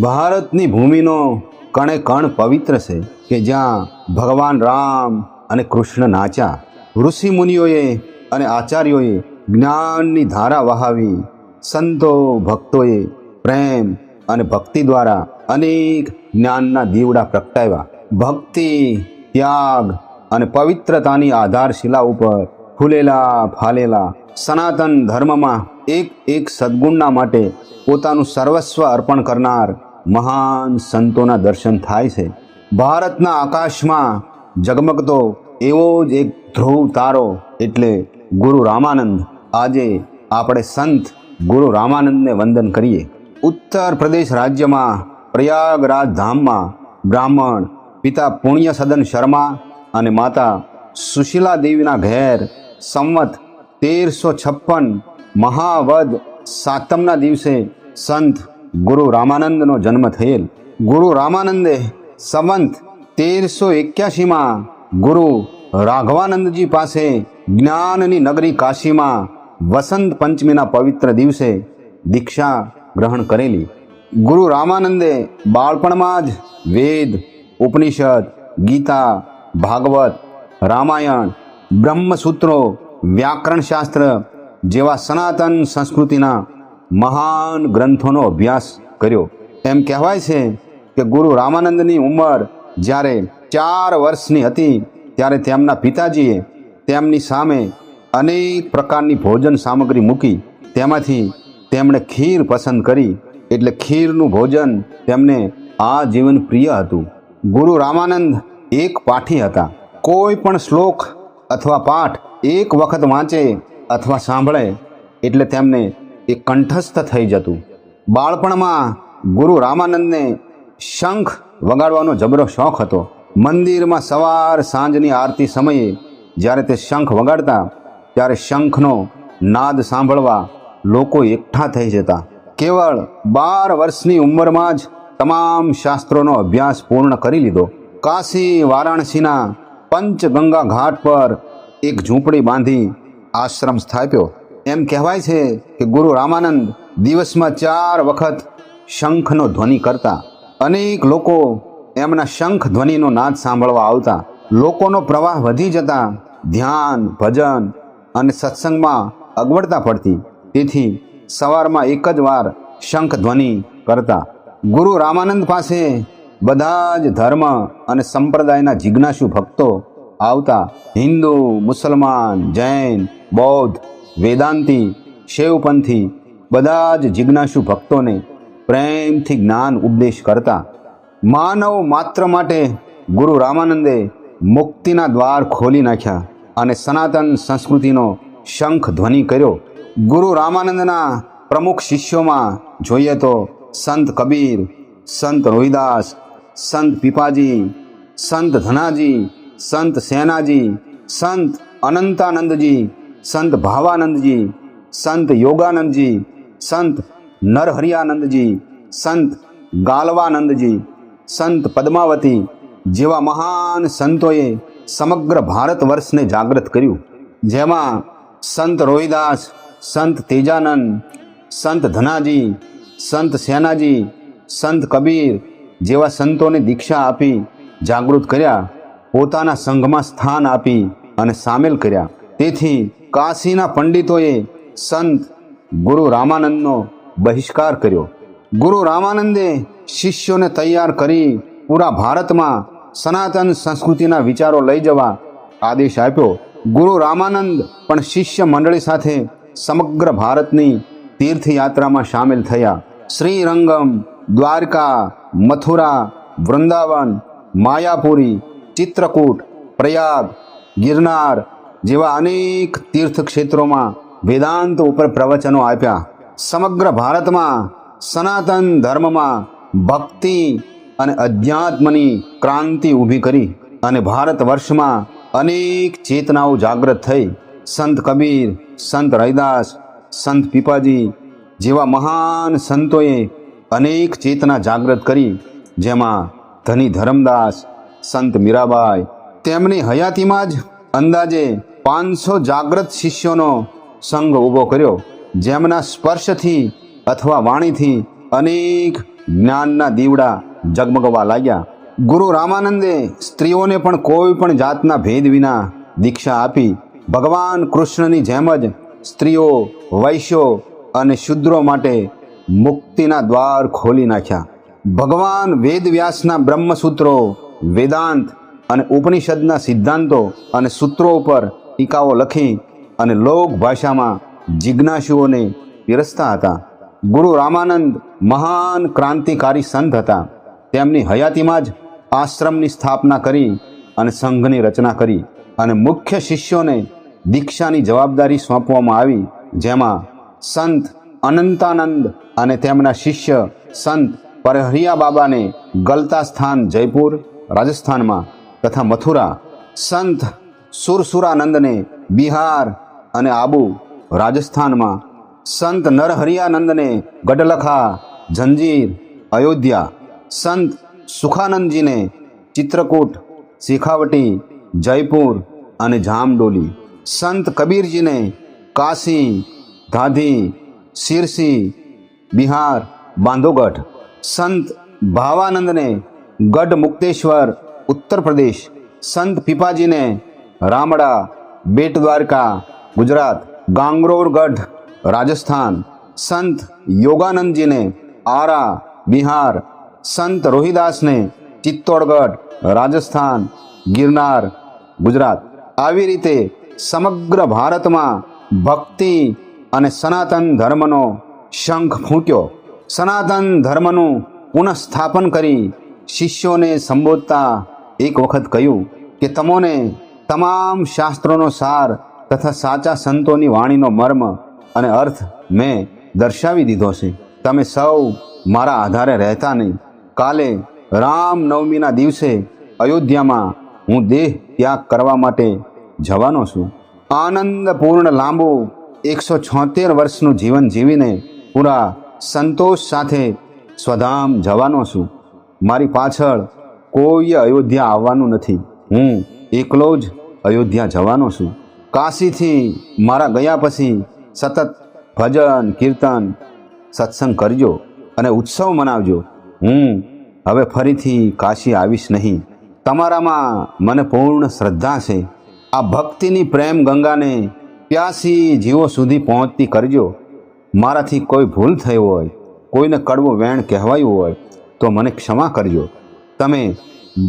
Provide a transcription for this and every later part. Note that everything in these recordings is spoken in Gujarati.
ભારતની ભૂમિનો કણે કણ પવિત્ર છે કે જ્યાં ભગવાન રામ અને કૃષ્ણ નાચ્યા ઋષિ મુનિઓએ અને આચાર્યોએ જ્ઞાનની ધારા વહાવી. સંતો, ભક્તોએ પ્રેમ અને ભક્તિ દ્વારા અનેક જ્ઞાનના દીવડા પ્રગટાવ્યા. ભક્તિ, ત્યાગ અને પવિત્રતાની આધારશિલા ઉપર ફૂલેલા, ફાલેલા સનાતન ધર્મમાં એક એક સદગુણના માટે પોતાનું સર્વસ્વ અર્પણ કરનાર મહાન સંતોના દર્શન થાય છે. ભારતના આકાશમાં ઝગમગતો એવો જ એક ધ્રુવ તારો એટલે ગુરુ રામાનંદ. આજે આપણે સંત ગુરુ રામાનંદને વંદન કરીએ. ઉત્તર પ્રદેશ રાજ્યમાં પ્રયાગરાજ ધામમાં બ્રાહ્મણ પિતા પુણ્ય સદન શર્મા અને માતા સુશીલા દેવીના ઘેર સંવત તેરસો છપ્પન મહાવદ સાતમના દિવસે સંત ગુરુ રામાનંદનો જન્મ થયેલ. ગુરુ રામાનંદે સંવંત તેરસો એક્યાસીમાં ગુરુ રાઘવાનંદજી પાસે જ્ઞાનની નગરી કાશીમાં વસંત પંચમીના પવિત્ર દિવસે દીક્ષા ગ્રહણ કરેલી. ગુરુ રામાનંદે બાળપણમાં જ વેદ, ઉપનિષદ, ગીતા, ભાગવત, રામાયણ, બ્રહ્મસૂત્રો, વ્યાકરણશાસ્ત્ર જેવા સનાતન સંસ્કૃતિના મહાન ગ્રંથોનો અભ્યાસ કર્યો. એમ કહેવાય છે કે ગુરુ રામાનંદની ઉંમર જ્યારે ચાર વર્ષની હતી, ત્યારે તેમના પિતાજીએ તેમની સામે અનેક પ્રકારની ભોજન સામગ્રી મૂકી. તેમાંથી તેમણે ખીર પસંદ કરી, એટલે ખીરનું ભોજન તેમને આ જીવન પ્રિય હતું. ગુરુ રામાનંદ એક પાઠી હતા. કોઈ પણ શ્લોક અથવા પાઠ એક વખત વાંચે અથવા સાંભળે, એટલે તેમને એ કંઠસ્થ થઈ જતું. બાળપણમાં ગુરુ રામાનંદને શંખ વગાડવાનો જબરો શોખ હતો. મંદિરમાં સવાર સાંજની આરતી સમયે જ્યારે તે શંખ વગાડતા, ત્યારે શંખનો નાદ સાંભળવા લોકો એકઠા થઈ જતા. કેવળ બાર વર્ષની ઉંમરમાં જ તમામ શાસ્ત્રોનો અભ્યાસ પૂર્ણ કરી લીધો. કાશી વારાણસીના પંચગંગા ઘાટ પર એક ઝૂંપડી બાંધી આશ્રમ સ્થાપ્યો. એમ કહેવાય છે કે ગુરુ રામાનંદ દિવસમાં ચાર વખત શંખનો ધ્વનિ કરતા. અનેક લોકો એમના શંખ ધ્વનિનો નાદ સાંભળવા આવતા. લોકોનો પ્રવાહ વધી જતા. ધ્યાન, ભજન અને સત્સંગમાં અગવડતા પડતી. તેથી સવારમાં એક જ વાર શંખ ધ્વનિ કરતા. ગુરુ રામાનંદ પાસે બધા જ ધર્મ અને સંપ્રદાયના જિજ્ઞાસુ ભક્તો આવતા. હિન્દુ, મુસલમાન, જૈન, બૌદ્ધ વેદાંતી, શૈવપંથી બધા જ જિજ્ઞાસુ ભક્તોને પ્રેમથી જ્ઞાન ઉપદેશ કરતા માનવ માત્ર માટે ગુરુ રામાનંદે મુક્તિના દ્વાર ખોલી નાખ્યા અને સનાતન સંસ્કૃતિનો શંખ ધ્વનિ કર્યો. ગુરુ રામાનંદના પ્રમુખ શિષ્યોમાં જોઈએ તો સંત કબીર, સંત રોહિદાસ, સંત પીપાજી, સંત ધનાજી, સંત સેનાજી, સંત અનંતાનંદજી સંત ભાવાનંદજી, સંત યોગાનંદજી, સંત નરહરિયાનંદજી, સંત ગાલવાનંદજી, સંત પદ્માવતી જેવા મહાન સંતોએ સમગ્ર ભારત વર્ષને જાગૃત કર્યું. જેમાં સંત રોહિદાસ, સંત તેજાનંદ, સંત ધનાજી, સંત સેનાજી, સંત કબીર જેવા સંતોને દીક્ષા આપી જાગૃત કર્યા, પોતાના સંઘમાં સ્થાન આપી અને સામેલ કર્યા. તેથી કાશીના પંડિતોએ સંત ગુરુ રામાનંદનો બહિષ્કાર કર્યો. ગુરુ રામાનંદે શિષ્યોને તૈયાર કરી પૂરા ભારતમાં સનાતન સંસ્કૃતિના વિચારો લઈ જવા આદેશ આપ્યો. ગુરુ રામાનંદ પણ શિષ્ય મંડળી સાથે સમગ્ર ભારતની તીર્થયાત્રામાં સામેલ થયા. શ્રીરંગમ, દ્વારકા, મથુરા, વૃંદાવન, માયાપુરી, ચિત્રકૂટ, પ્રયાગ, ગિરનાર જેવા અનેક તીર્થ ક્ષેત્રોમાં વેદાંત ઉપર પ્રવચનો આપ્યા. સમગ્ર ભારતમાં સનાતન ધર્મમાં ભક્તિ અને અધ્યાત્મની ક્રાંતિ ઊભી કરી અને ભારત વર્ષમાં અનેક ચેતનાઓ જાગૃત થઈ. સંત કબીર, સંત રૈદાસ સંત પીપાજી જેવા મહાન સંતોએ અનેક ચેતના જાગૃત કરી. જેમાં ધની ધરમદાસ, સંત મીરાબાઈ, તેમની હયાતીમાં જ અંદાજે પાંચસો જાગૃત શિષ્યોનો સંઘ ઊભો કર્યો. જેમના સ્પર્શથી અથવા વાણીથી અનેક જ્ઞાનના દીવડા ઝગમગવા લાગ્યા. ગુરુ રામાનંદે સ્ત્રીઓને પણ કોઈ પણ જાતના ભેદ વિના દીક્ષા આપી. ભગવાન કૃષ્ણની જેમ જ સ્ત્રીઓ વૈશ્યો અને શુદ્રો માટે મુક્તિના દ્વાર ખોલી નાખ્યા. ભગવાન વેદવ્યાસના બ્રહ્મસૂત્રો, વેદાંત અને ઉપનિષદના સિદ્ધાંતો અને સૂત્રો ઉપર ટીકાઓ લખી અને લોક ભાષામાં જિજ્ઞાસુઓને પીરસતા હતા. ગુરુ રામાનંદ મહાન ક્રાંતિકારી સંત હતા. તેમની હયાતીમાં જ આશ્રમની સ્થાપના કરી અને સંઘની રચના કરી અને મુખ્ય શિષ્યોને દીક્ષાની જવાબદારી સોંપવામાં આવી, જેમાં સંત અનંતાનંદ અને તેમના શિષ્ય સંત પરહરિયા બાબાને ગલતા સ્થાન જયપુર, રાજસ્થાનમાં તથા મથુરા, સંત સુરસુરાનંદને બિહાર અને આબુ રાજસ્થાનમાં સંત નરહરિયાનંદને ગઢલખા ઝંજીર અયોધ્યા, સંત સુખાનંદજીને ચિત્રકૂટ, શેખાવટી, જયપુર અને જામડોલી, સંત કબીરજીને કાશી ગાંધી શિરસી, બિહાર, બાંધોગઢ, સંત ભાવાનંદને ગઢ મુક્તેશ્વર ઉત્તર પ્રદેશ, સંત પીપાજીને રામડા, બેટ દ્વારકા, ગુજરાત ગાંગરોરગઢ રાજસ્થાન, સંત યોગાનંદજીને, આરા, બિહાર, સંત રોહિદાસને, ચિત્તોડગઢ, રાજસ્થાન, ગિરનાર, ગુજરાત. આવી રીતે સમગ્ર ભારતમાં ભક્તિ અને સનાતન ધર્મનો શંખ ફૂંક્યો. સનાતન ધર્મનું પુનઃસ્થાપન કરી શિષ્યોને સંબોધતા એક વખત કહ્યું કે, તમોને તમામ શાસ્ત્રોનો સાર તથા સાચા સંતોની વાણીનો મર્મ અને અર્થ મેં દર્શાવી દીધો છે. તમે સૌ મારા આધારે રહેતા નહીં. કાલે રામ નવમીના દિવસે અયોધ્યામાં હું દેહ ત્યાગ કરવા માટે જવાનો છું. આનંદપૂર્ણ લાંબુ એકસો છોતેર વર્ષનું જીવન જીવીને પૂરા સંતોષ સાથે સ્વધામ જવાનો છું. મારી પાછળ કોઈ અયોધ્યા આવવાનું નથી. હું એકલો જ અયોધ્યા જવાનો છું. કાશીથી મારા ગયા પછી સતત ભજન, કીર્તન, સત્સંગ કરજો અને ઉત્સવ મનાવજો. હું હવે ફરીથી કાશી આવીશ નહીં. તમારામાં મને પૂર્ણ શ્રદ્ધા છે. આ ભક્તિની પ્રેમ ગંગાને પ્યાસી જીવો સુધી પહોંચતી કરજો. મારાથી કોઈ ભૂલ થઈ હોય, કોઈને કડવું વેણ કહેવાયું હોય, તો મને ક્ષમા કરજો. તમે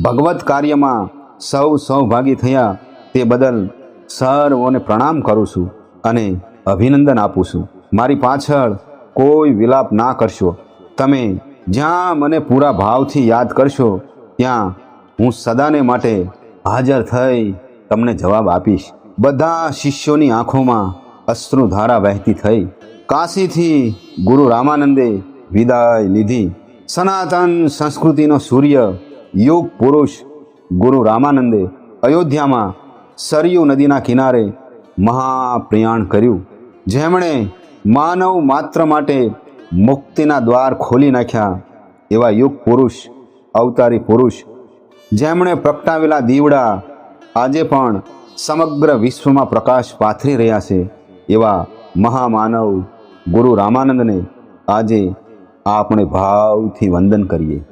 ભગવત કાર્યમાં સૌ સૌભાગી થયા તે બદલ સર્વોને પ્રણામ કરું છું અને અભિનંદન આપું છું. મારી પાછળ કોઈ વિલાપ ના કરશો. તમે જ્યાં મને પૂરા ભાવથી યાદ કરશો, ત્યાં હું સદાને માટે હાજર થઈ તમને જવાબ આપીશ. બધા શિષ્યોની આંખોમાં અશ્રુધારા વહેતી થઈ. કાશીથી ગુરુ રામાનંદે વિદાય લીધી. સનાતન સંસ્કૃતિનો સૂર્ય યુગ પુરુષ ગુરુ રામાનંદે અયોધ્યામાં સરયુ નદીના કિનારે મહાપ્રયાણ કર્યું. જેમણે માનવ માત્ર માટે મુક્તિના દ્વાર ખોલી નાખ્યા એવા યુગ પુરુષ, અવતારી પુરુષ, જેમણે પ્રગટાવેલા દીવડા આજે પણ સમગ્ર વિશ્વમાં પ્રકાશ પાથરી રહ્યા છે એવા મહામાનવ ગુરુ રામાનંદને આજે આપણે ભાવથી વંદન કરીએ.